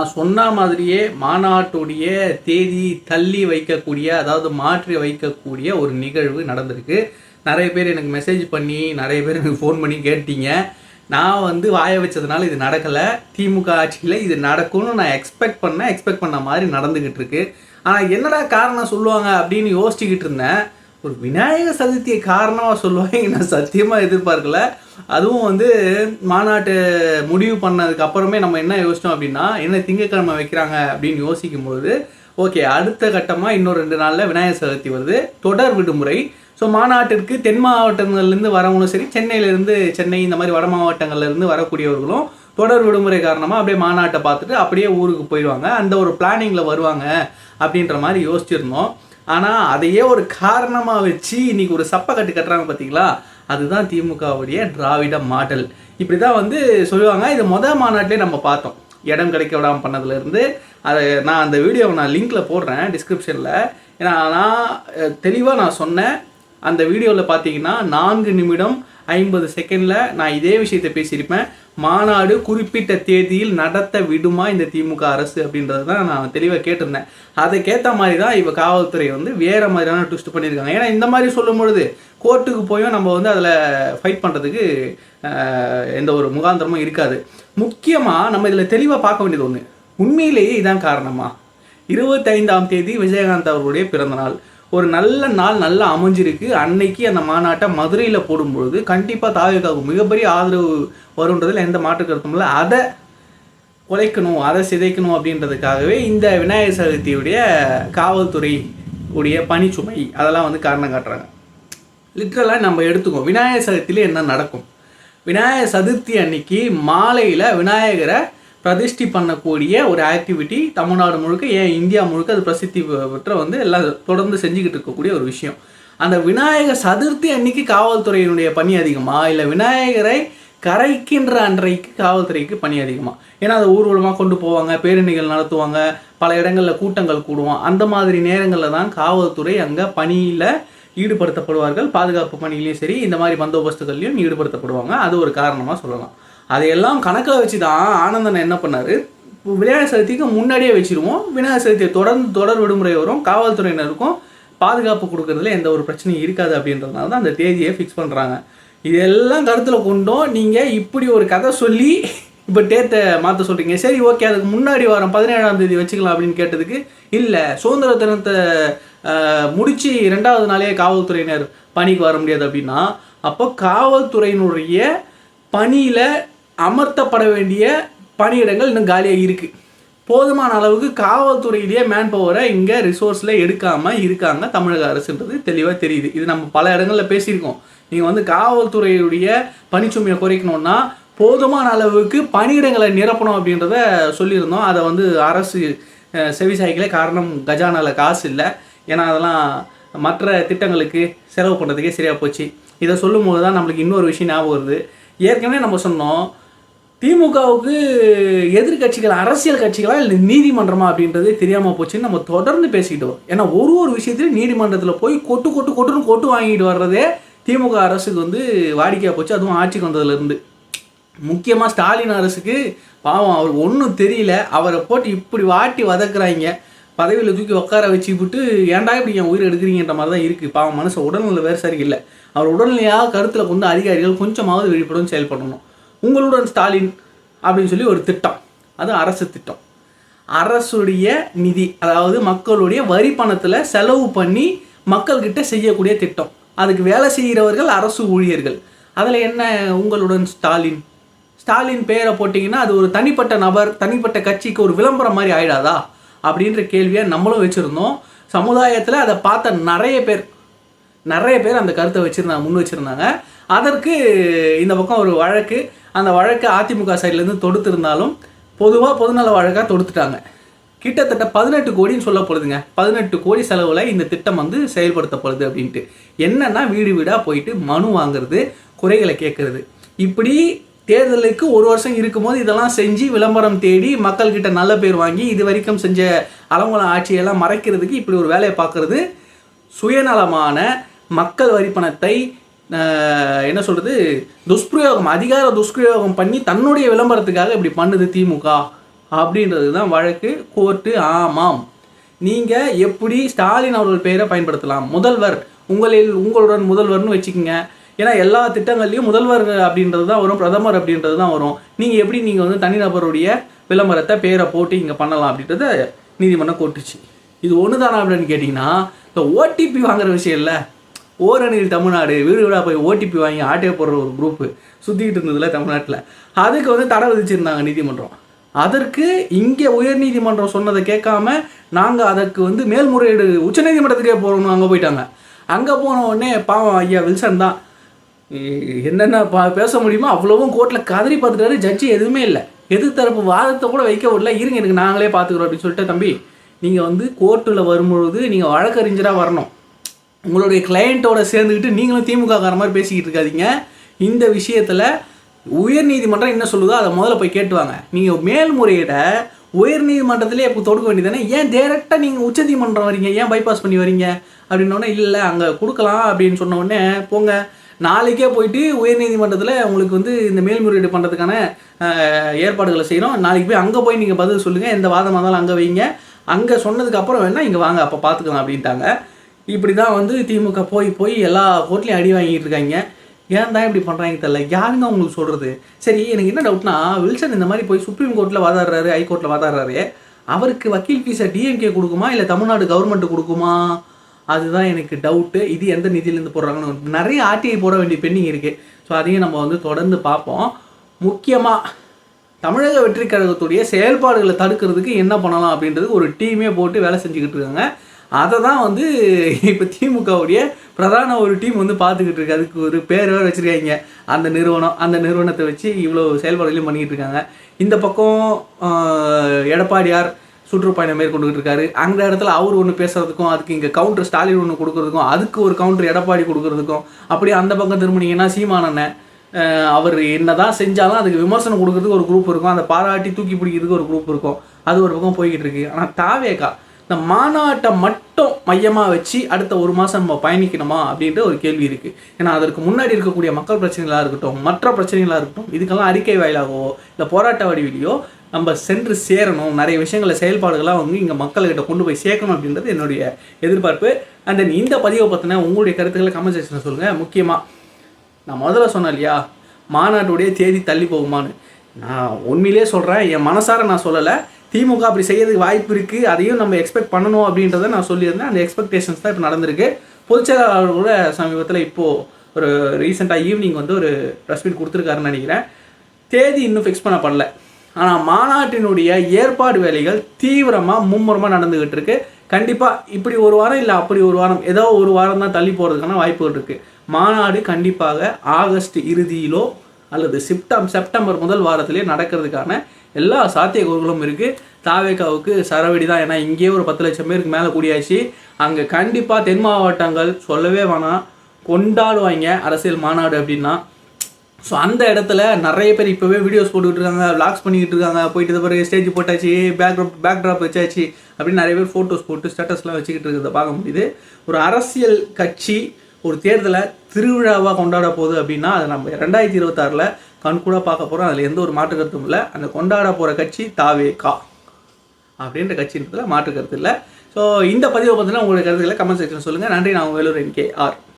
நான் சொன்ன மாதிரியே மாநாட்டுடைய தேதி தள்ளி வைக்கக்கூடிய அதாவது மாற்றி வைக்கக்கூடிய ஒரு நிகழ்வு நடந்திருக்கு. நிறைய பேர் எனக்கு மெசேஜ் பண்ணி நிறைய பேர் எனக்கு ஃபோன் பண்ணி கேட்டீங்க. நான் வந்து வாய வச்சதுனால இது நடக்கலை. திமுக ஆட்சியில் இது நடக்கும்னு நான் எக்ஸ்பெக்ட் பண்ணேன். எக்ஸ்பெக்ட் பண்ண மாதிரி நடந்துக்கிட்டு இருக்கு. ஆனால் என்னடா காரணம் சொல்லுவாங்க அப்படின்னு யோசிச்சுக்கிட்டு இருந்தேன். ஒரு விநாயகர் சதுர்த்தியை காரணமாக சொல்லுவாங்க. நான் சத்தியமாக எதிர்பார்க்கல. அதுவும் வந்து மாநாட்டு முடிவு பண்ணதுக்கு அப்புறமே நம்ம என்ன யோசிச்சோம் அப்படின்னா என்ன திங்கக்கிழமை வைக்கிறாங்க அப்படின்னு யோசிக்கும்போது ஓகே அடுத்த கட்டமாக இன்னும் ரெண்டு நாளில் விநாயகர் சதுர்த்தி வருது. தொடர் விடுமுறை. ஸோ மாநாட்டிற்கு தென் மாவட்டங்கள்லேருந்து வரவங்களும் சரி சென்னையிலேருந்து சென்னை இந்த மாதிரி வட மாவட்டங்கள்லேருந்து வரக்கூடியவர்களும் தொடர் விடுமுறை காரணமாக அப்படியே மாநாட்டை பார்த்துட்டு அப்படியே ஊருக்கு போயிடுவாங்க. அந்த ஒரு பிளானிங்கில் வருவாங்க அப்படின்ற மாதிரி யோசிச்சிருந்தோம். ஆனால் அதையே ஒரு காரணமாக வச்சு இன்னைக்கு ஒரு சப்பை கட்டு கட்டுறாங்க பார்த்தீங்களா அதுதான் திமுகவுடைய திராவிட மாடல். இப்படி தான் வந்து சொல்லுவாங்க. இது மொதல் மாநாட்டிலே நம்ம பார்த்தோம். இடம் கிடைக்க விடாமல் பண்ணதுலேருந்து. அதை நான் அந்த வீடியோவை நான் லிங்க்கில் போடுறேன் டிஸ்கிரிப்ஷனில் ஏன்னா நான் தெளிவாக நான் சொன்னேன். அந்த வீடியோவில் பார்த்தீங்கன்னா நான்கு நிமிடம் ஐம்பது செகண்டில் நான் இதே விஷயத்தை பேசியிருப்பேன். மாநாடு குறிப்பிட்ட தேதியில் நடத்த விடுமா இந்த திமுக அரசு அப்படின்றது தான் நான் தெளிவாக கேட்டிருந்தேன். அதுக்கேற்ற மாதிரி தான் இப்போ காவல்துறை வந்து வேறு மாதிரியான ட்விஸ்ட் பண்ணியிருக்காங்க. ஏன்னா இந்த மாதிரி சொல்லும் பொழுது கோர்ட்டுக்கு போயும் நம்ம வந்து அதில் ஃபைட் பண்ணுறதுக்கு எந்த ஒரு முகாந்திரமும் இருக்காது. முக்கியமாக நம்ம இதில் தெளிவாக பார்க்க வேண்டியது ஒன்று உண்மையிலேயே இதான் காரணமா? இருபத்தைந்தாம் தேதி விஜயகாந்த் அவர்களுடைய பிறந்தநாள். ஒரு நல்ல நாள் நல்லா அமைஞ்சிருக்கு. அன்னைக்கு அந்த மாநாட்டை மதுரையில் போடும்பொழுது கண்டிப்பாக தாவேக்காவுக்கு மிகப்பெரிய ஆதரவு வருன்றதில் எந்த மாற்று கருத்தும் இல்லை. அதை குலைக்கணும் அதை சிதைக்கணும் அப்படின்றதுக்காகவே இந்த விநாயகர் சதுர்த்தியுடைய காவல்துறை உடைய பணிச்சுமை அதெல்லாம் வந்து காரணம் காட்டுறாங்க. லிட்ரலாக நம்ம எடுத்துக்கோம் விநாயகர் சதுர்த்தியில் என்ன நடக்கும்? விநாயகர் சதுர்த்தி அன்னைக்கு மாலையில் விநாயகரை பிரதிஷ்டி பண்ணக்கூடிய ஒரு ஆக்டிவிட்டி தமிழ்நாடு முழுக்க ஏன் இந்தியா முழுக்க அது பிரசித்தி பெற்ற வந்து எல்லாம் தொடர்ந்து செஞ்சுக்கிட்டு இருக்கக்கூடிய ஒரு விஷயம். அந்த விநாயகர் சதுர்த்தி அன்னைக்கு காவல்துறையினுடைய பணி அதிகமா? இல்லை விநாயகரை கரைக்கின்ற அன்றைக்கு காவல்துறைக்கு பணி அதிகமாக ஏன்னா அதை ஊர்வலமாக கொண்டு போவாங்க பேரணிகள் நடத்துவாங்க பல இடங்களில் கூட்டங்கள் கூடுவோம். அந்த மாதிரி நேரங்களில் தான் காவல்துறை அங்கே பணியில் ஈடுபடுத்தப்படுவார்கள். பாதுகாப்பு பணியிலையும் சரி இந்த மாதிரி பந்தோபஸ்துகள்லையும் ஈடுபடுத்தப்படுவாங்க. அது ஒரு காரணமாக சொல்லலாம். அதையெல்லாம் கணக்கில் வச்சு தான் ஆனந்தன் என்ன பண்ணார்? விநாயகர் சதுர்த்திக்கு முன்னாடியே வச்சிருவோம். விநாயகர் சதுர்த்தியை தொடர்ந்து தொடர் விடுமுறை வரும். காவல்துறையினருக்கும் பாதுகாப்பு கொடுக்கறதுல எந்த ஒரு பிரச்சனையும் இருக்காது அப்படின்றதுனால தான் அந்த தேதியை ஃபிக்ஸ் பண்ணுறாங்க இதெல்லாம் கருத்தில் கொண்டோம் நீங்கள் இப்படி ஒரு கதை சொல்லி இப்போ டேட்டை மாற்ற சொல்கிறீங்க சரி ஓகே அதுக்கு முன்னாடி வாரம் பதினேழாம் தேதி வச்சுக்கலாம் அப்படின்னு கேட்டதுக்கு இல்லை. சுதந்திர தினத்தை முடித்து ரெண்டாவது நாளே காவல்துறையினர் பணிக்கு வர முடியாது அப்படின்னா அப்போ காவல்துறையினுடைய பணியில் அமர்த்தப்பட வேண்டிய பணியிடங்கள் இன்னும் காலியாக இருக்குது போதுமான அளவுக்கு காவல்துறையிலேயே மேன் பவரை இங்கே ரிசோர்ஸில் எடுக்காமல் இருக்காங்க தமிழக அரசுன்றது தெளிவாக தெரியுது. இது நம்ம பல இடங்களில் பேசியிருக்கோம். நீங்கள் வந்து காவல்துறையுடைய பணிச்சுமையை குறைக்கணும்னா போதுமான அளவுக்கு பணியிடங்களை நிரப்பணும் அப்படின்றத சொல்லியிருந்தோம். அதை வந்து அரசு செவிசாய்க்கலே காரணம். கஜானாவில் காசு இல்லை. ஏன்னா அதெல்லாம் மற்ற திட்டங்களுக்கு செலவு பண்ணுறதுக்கே சரியாக போச்சு. இதை சொல்லும்போது தான் நம்மளுக்கு இன்னொரு விஷயம் ஞாபகம் வருது. ஏற்கனவே நம்ம சொன்னோம் திமுகவுக்கு எதிர்கட்சிகள் அரசியல் கட்சிகளா இல்லை நீதிமன்றமா அப்படின்றதே தெரியாமல் போச்சுன்னு நம்ம தொடர்ந்து பேசிக்கிட்டோம் ஏன்னா ஒரு ஒரு விஷயத்துலையும் நீதிமன்றத்தில் போய் கொட்டு கொட்டு கொட்டுன்னு கொட்டு வாங்கிட்டு வர்றதே திமுக அரசுக்கு வந்து வாடிக்கையாக போச்சு. அதுவும் ஆட்சிக்கு வந்ததுலேருந்து முக்கியமாக ஸ்டாலின் அரசுக்கு பாவம் அவர் ஒன்றும் தெரியல. அவரை போட்டு இப்படி வாட்டி வதக்குறாங்க. பதவியில் தூக்கி உட்கார வச்சு விட்டு ஏன்டா இப்படி என் உயிர் எடுக்கிறீங்கன்ற மாதிரி தான் இருக்குது பாவம் மனசு உடல்நிலை வேறு சரியில்லை. அவர் உடல்நிலையாக கருத்தில் கொண்டு அதிகாரிகள் கொஞ்சமாவது விழிப்புடன் செயல்படணும். உங்களுடன் ஸ்டாலின் அப்படின்னு சொல்லி ஒரு திட்டம். அது அரசு திட்டம். அரசுடைய நிதி அதாவது மக்களுடைய வரி பணத்தில் செலவு பண்ணி மக்கள்கிட்ட செய்யக்கூடிய திட்டம். அதுக்கு வேலை செய்கிறவர்கள் அரசு ஊழியர்கள். அதில் என்ன உங்களுடன் ஸ்டாலின்? ஸ்டாலின் பேரை போட்டிங்கன்னா அது ஒரு தனிப்பட்ட நபர் தனிப்பட்ட கட்சிக்கு ஒரு விளம்பரம் மாதிரி ஆயிடாதா? அப்படின்ற கேள்வியை நம்மளும் வச்சுருந்தோம். சமுதாயத்தில் அதை பார்த்த நிறைய பேர் நிறைய பேர் அந்த கருத்தை வச்சுருந்தாங்க முன் வச்சுருந்தாங்க. அதற்கு இந்த பக்கம் ஒரு வழக்கு. அந்த வழக்கு அதிமுக சைட்லேருந்து தொடுத்திருந்தாலும் பொதுவாக பொதுநல வழக்காக தொடுத்துட்டாங்க. கிட்டத்தட்ட பதினெட்டு கோடின்னு சொல்லப்படுதுங்க பதினெட்டு கோடி செலவில் இந்த திட்டம் வந்து செயல்படுத்தப்படுது அப்படின்ட்டு. என்னென்னா வீடு வீடாக போயிட்டு மனு வாங்குறது குறைகளை கேட்குறது இப்படி தேர்தலுக்கு ஒரு வருஷம் இருக்கும்போது இதெல்லாம் செஞ்சு விளம்பரம் தேடி மக்கள்கிட்ட நல்ல பேர் வாங்கி இது வரைக்கும் செஞ்ச அலங்குளம் ஆட்சியெல்லாம் மறைக்கிறதுக்கு இப்படி ஒரு வேலையை பார்க்குறது சுயநலமான மக்கள் வரி பணத்தை என்ன சொல்கிறது துஷ்பிரயோகம் அதிகார துஷ்பிரயோகம் பண்ணி தன்னுடைய விளம்பரத்துக்காக இப்படி பண்ணுது திமுக அப்படின்றது தான் வழக்கு கோர்ட்டு ஆமாம். நீங்கள் எப்படி ஸ்டாலின் அவர்கள் பெயரை பயன்படுத்தலாம்? முதல்வர் உங்களில் உங்களுடன் முதல்வர்னு வச்சுக்கோங்க. ஏன்னா எல்லா திட்டங்கள்லையும் முதல்வர் அப்படின்றது தான் வரும் பிரதமர் அப்படின்றது தான் வரும். நீங்கள் எப்படி நீங்கள் வந்து தனிநபருடைய விளம்பரத்தை பேரை போட்டு இங்கே பண்ணலாம் அப்படின்றத நீதிமன்றம் கோட்டுச்சு இது ஒன்று தானா அப்படின்னு கேட்டிங்கன்னா இந்த ஓடிபி வாங்குற விஷயம் இல்லை. ஓரணியில் தமிழ்நாடு வீடு வீடாக போய் ஓடிபி வாங்கி ஆட்டையை போடுற ஒரு குரூப்பு சுற்றிக்கிட்டு இருந்ததில்ல தமிழ்நாட்டில். அதுக்கு வந்து தடை விதிச்சிருந்தாங்க நீதிமன்றம். அதற்கு இங்கே உயர்நீதிமன்றம் சொன்னதை கேட்காம நாங்கள் அதற்கு வந்து மேல்முறையீடு உச்சநீதிமன்றத்துக்கே போகிறோம்னு அங்கே போயிட்டாங்க. அங்கே போன உடனே பாவம் ஐயா வில்சன் தான். என்னென்ன பா பேச முடியுமோ அவ்வளவும் கோர்ட்டில் கதறி பார்த்துட்டாரு. ஜட்ஜி எதுவுமே இல்லை. எதிர் தரப்பு வாதத்தை கூட வைக்க விடல. இருங்க எனக்கு நாங்களே பார்த்துக்குறோம் அப்படின்னு சொல்லிட்டு தம்பி. நீங்கள் வந்து கோர்ட்டில் வரும்பொழுது நீங்கள் வழக்கறிஞராக வரணும். உங்களுடைய கிளையண்ட்டோட சேர்ந்துக்கிட்டு நீங்களும் திமுக கார மாதிரி பேசிக்கிட்டு இருக்காதீங்க. இந்த விஷயத்தில் உயர்நீதிமன்றம் என்ன சொல்லுதோ அதை முதல்ல போய் கேட்டுவாங்க நீங்கள் மேல்முறையீடை உயர்நீதிமன்றத்திலே இப்போ தொடுக்க வேண்டியதானே ஏன் டேரெக்டாக நீங்கள் உச்சநீதிமன்றம் வரீங்க? ஏன் பைபாஸ் பண்ணி வரீங்க? அப்படின்னோடனே இல்லை அங்கே கொடுக்கலாம் அப்படின்னு சொன்ன உடனே போங்க. நாளைக்கே போயிட்டு உயர்நீதிமன்றத்தில் உங்களுக்கு வந்து இந்த மேல்முறையீடு பண்ணுறதுக்கான ஏற்பாடுகளை செய்கிறோம் நாளைக்கு போய் அங்கே போய் நீங்கள் பதில் சொல்லுங்கள் எந்த வாதமாக இருந்தாலும் அங்கே வைங்க. அங்கே சொன்னதுக்கப்புறம் வேணால் இங்கே வாங்க. அப்போ பார்த்துக்கலாம் அப்படின்ட்டாங்க. இப்படி தான் வந்து திமுக போய் போய் எல்லா கோர்ட்லையும் அடி வாங்கிட்டு இருக்காங்க. ஏன் தான் இப்படி பண்ணுறாங்க தெரியல. யாருங்க உங்களுக்கு சொல்கிறது சரி எனக்கு என்ன டவுட்னா வில்சன் இந்த மாதிரி போய் சுப்ரீம் கோர்ட்டில் வாதாடுறாரு ஹைகோர்ட்டில் வாதாடுறாரு. அவருக்கு வக்கீல் ஃபீஸை டிஎம்கே கொடுக்குமா? இல்லை தமிழ்நாடு கவர்மெண்ட் கொடுக்குமா? அதுதான் எனக்கு டவுட்டு இது எந்த நிதியிலேருந்து போடுறாங்கன்னு நிறைய ஆர்டிஐ போட வேண்டிய பெண்டிங் இருக்குது ஸோ அதையும் நம்ம வந்து தொடர்ந்து பார்ப்போம். முக்கியமாக தமிழக வெற்றி கழகத்துடைய செயல்பாடுகளை தடுக்கிறதுக்கு என்ன பண்ணலாம் அப்படின்றது ஒரு டீமே போட்டு வேலை செஞ்சுக்கிட்டு இருக்காங்க. அதை தான் வந்து இப்போ திமுகவுடைய பிரதான ஒரு டீம் வந்து பார்த்துக்கிட்டு இருக்கு. அதுக்கு ஒரு பேர் வேறு வச்சுருக்காங்க. அந்த நிறுவனம் அந்த நிறுவனத்தை வச்சு இவ்வளோ செயல்பாடுகளையும் பண்ணிக்கிட்டு இருக்காங்க. இந்த பக்கம் எடப்பாடியார் சுற்றுப்பயணம் மேற்கொண்டுகிட்டு இருக்காரு. அந்த இடத்துல அவர் ஒன்று பேசுறதுக்கும் அதுக்கு இங்கே கவுண்டர் ஸ்டாலின் ஒன்று கொடுக்கறதுக்கும் அதுக்கு ஒரு கவுண்டர் எடப்பாடி கொடுக்கறதுக்கும் அப்படியே அந்த பக்கம் திரும்பினீங்கன்னா சீமானண்ணன் அவர் என்னதான் செஞ்சாலும் அதுக்கு விமர்சனம் கொடுக்கறதுக்கு ஒரு குரூப் இருக்கும். அந்த பாராட்டி தூக்கி பிடிக்கிறதுக்கு ஒரு குரூப் இருக்கும். அது ஒரு பக்கம் போய்கிட்டு இருக்கு. ஆனால் தாவேக்கா இந்த மாநாட்டை மட்டும் மையமாக வச்சு அடுத்த ஒரு மாதம் நம்ம பயணிக்கணுமா அப்படின்ற ஒரு கேள்வி இருக்குது ஏன்னா அதற்கு முன்னாடி இருக்கக்கூடிய மக்கள் பிரச்சனைகளாக இருக்கட்டும் மற்ற பிரச்சனைகளாக இருக்கட்டும் இதுக்கெல்லாம் அறிக்கை வாயிலாகவோ இல்லை போராட்ட வடிவிலையோ நம்ம சென்று சேரணும். நிறைய விஷயங்களை செயல்பாடுகளாக வந்து இங்கே மக்கள்கிட்ட கொண்டு போய் சேர்க்கணும் அப்படின்றது என்னுடைய எதிர்பார்ப்பு. அண்ட் தென் இந்த பதிவை பற்றின உங்களுடைய கருத்துக்களை கமெண்ட் செக்ஷனில் சொல்லுங்கள் முக்கியமாக நான் முதல்ல சொன்னேன் இல்லையா மாநாட்டுடைய தேதி தள்ளி போகுமான்னு. நான் உண்மையிலே சொல்கிறேன் என் மனசார நான் சொல்லலை. திமுக அப்படி செய்யறதுக்கு வாய்ப்பு இருக்குது அதையும் நம்ம எக்ஸ்பெக்ட் பண்ணணும் அப்படின்றத நான் சொல்லியிருந்தேன். அந்த எக்ஸ்பெக்டேஷன்ஸ் தான் இப்போ நடந்திருக்கு. பொதுச்செயலாளர் கூட சமீபத்தில் இப்போது ஒரு ரீசெண்டாக ஈவினிங் வந்து ஒரு ப்ரெஸ் மீட் கொடுத்துருக்காருன்னு நினைக்கிறேன். தேதி இன்னும் ஃபிக்ஸ் பண்ணப்படல. ஆனால் மாநாட்டினுடைய ஏற்பாடு வேலைகள் தீவிரமாக மும்முரமாக நடந்துக்கிட்டு இருக்கு. கண்டிப்பாக இப்படி ஒரு வாரம் இல்லை அப்படி ஒரு வாரம் ஏதோ ஒரு வாரம் தான் தள்ளி போகிறதுக்கான வாய்ப்புகள் இருக்குது மாநாடு கண்டிப்பாக ஆகஸ்ட் இறுதியிலோ அல்லது செப்டம் செப்டம்பர் முதல் வாரத்திலே நடக்கிறதுக்கான எல்லா சாத்தியக்கூறுகளும் இருக்குது தாவேக்காவுக்கு சரவெடி தான். ஏன்னா இங்கேயே ஒரு பத்து லட்சம் பேருக்கு மேலே கூடியாச்சு. அங்கே கண்டிப்பாக தென் மாவட்டங்கள் சொல்லவே வேணாம். கொண்டாடுவாங்க அரசியல் மாநாடு அப்படின்னா. ஸோ அந்த இடத்துல நிறைய பேர் இப்போவே வீடியோஸ் போட்டுக்கிட்டு இருக்காங்க vlogs பண்ணிக்கிட்டு இருக்காங்க. போயிட்டு பிறகு ஸ்டேஜ் போட்டாச்சு பேக்ரவுண்ட் பேக்ட்ராப் வச்சாச்சு அப்படின்னு நிறைய பேர் ஃபோட்டோஸ் போட்டு ஸ்டேட்டஸ்லாம் வச்சுக்கிட்டு இருக்கிறத பார்க்க முடியுது. ஒரு அரசியல் கட்சி ஒரு தேர்தலை திருவிழாவாக கொண்டாட போகுது அப்படின்னா அதை நம்ம ரெண்டாயிரத்தி இருபத்தாறில் கண்கூட பார்க்க போகிறோம் அதில் எந்த ஒரு மாற்று கருத்தும் இல்லை. அந்த கொண்டாட போகிற கட்சி தாவே கா. அப்படின்ற கட்சின்றதுல மாற்று கருத்து இல்லை. ஸோ இந்த பதிவை பார்த்தீங்கன்னா உங்களுடைய கருத்துக்களை கமெண்ட் செக்ஷன் சொல்லுங்கள் நன்றி. நான் உங்கள் வேலூர் என் கே ஆர்.